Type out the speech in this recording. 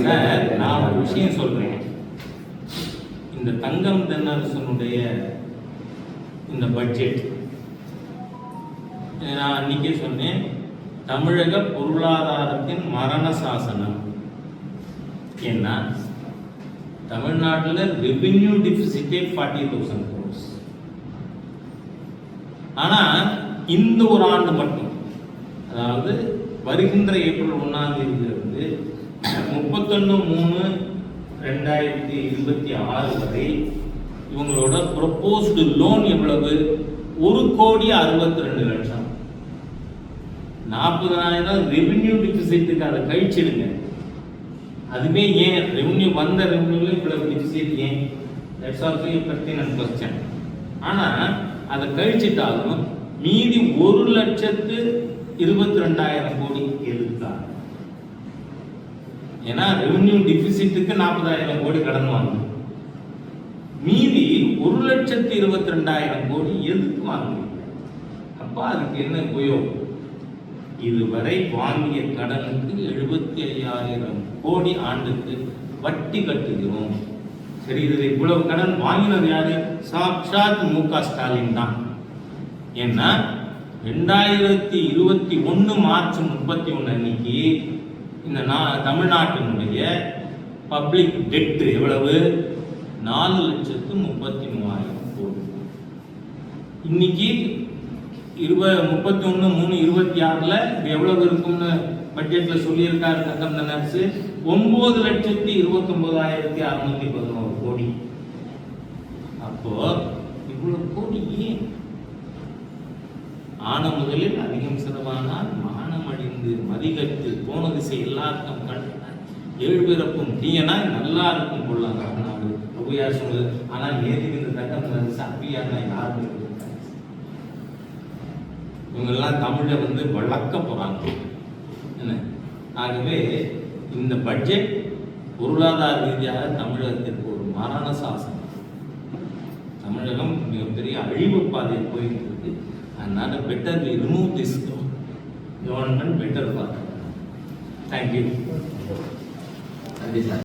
Sir நான் ஒரு விஷயம் சொல்றேன். இந்த தங்கம் தென்னரசனுடைய இந்த பட்ஜெட் நான் அன்னைக்கே சொன்னேன் தமிழக பொருளாதாரத்தின் மரண சாசனம். ஏன்னா தமிழ்நாட்டில் ரெவென்யூ டிஃபிசிட்டே ஃபார்ட்டி தௌசண்ட் க்ரோஸ் ஆனால் இந்த ஒரு ஆண்டு மட்டும் அதாவது வருகின்ற ஏப்ரல் ஒன்றாம் தேதியிலிருந்து முப்பத்தொன்று மூணு ரெண்டாயிரத்தி இருபத்தி ஆறு வரை இவங்களோட ப்ரொப்போஸ்டு லோன் எவ்வளவு? ஒரு கோடி அறுபத்தி ரெண்டு லட்சம். நாற்பதாயிரம் ரெவென்யூ டிபிசிட்டுக்கு அதை கழிச்சிடுங்க. அதுவே ஏன்? ரெவென்யூ வந்த ரெவென்யூல இவ்வளவு டிபிசிட் ஏன்? That's also a pertinent question ஆனால் அதை கழிச்சிட்டாலும் மீதி ஒரு லட்சத்து இருபத்தி ரெண்டாயிரம் கோடி எதுக்காக ஏன்னா ரெவென்யூ டிஃபிசிட்டுக்கு நாற்பதாயிரம் கோடி கடன் வாங்க மீதி ஒரு லட்சத்தி இருபத்தி ரெண்டாயிரம் கோடி எதுக்கு வாங்குவீங்க அப்போ அதுக்கு என்ன உபயோகம்? இதுவரை வாங்கிய கடனுக்கு எழுபத்தி ஐயாயிரம் கோடி ஆண்டுக்கு வட்டி கட்டுகிறோம். சரி இதில் இவ்வளவு கடன் வாங்கினது யாரு? சாட்சாத் மு க ஸ்டாலின் தான். ஏன்னா ரெண்டாயிரத்தி இருபத்தி ஒன்று மார்ச் முப்பத்தி ஒன்று அன்னைக்கு இந்த நா தமிழ்நாட்டினுடைய பப்ளிக் டெட்டு எவ்வளவு? நாலு லட்சத்து முப்பத்தி மூவாயிரம் கோடி. இன்னைக்கு இருப முப்பத்தி ஒன்று மூணு இருபத்தி ஆறில் இது எவ்வளவு இருக்கும்னு பட்ஜெட்டில் சொல்லியிருக்காரு தங்கம் நர்ஸு ஒம்பது லட்சத்தி இருபத்தொம்போதாயிரத்தி அறுநூத்தி பதினோரு கோடி. அப்போ இவ்வளோ கோடி ஏன் ஆன முதலில் அதிகம் செலவானால் மானம் அடைந்து மதிகட்டு போன திசை எல்லாருக்கும் கண். ஏழு பிறப்பும் தீயனா நல்லா இருக்கும் கொள்ளாங்க நாடு ஔவையார் சொன்னது ஆனால் நேருக்கு இந்த தங்கம் சப்பியானா யாருமே இவங்கெல்லாம் தமிழை வந்து வளர்க்க போறாங்க. என்ன? ஆகவே இந்த பட்ஜெட் பொருளாதார ரீதியாக தமிழகத்திற்கு ஒரு மரண சாசனம். தமிழகம் மிகப்பெரிய அழிவு பாதையில் போயிட்டு இருக்கு. அதனால better we remove this government better பார்க்க தேங்க்யூ நன்றி சார்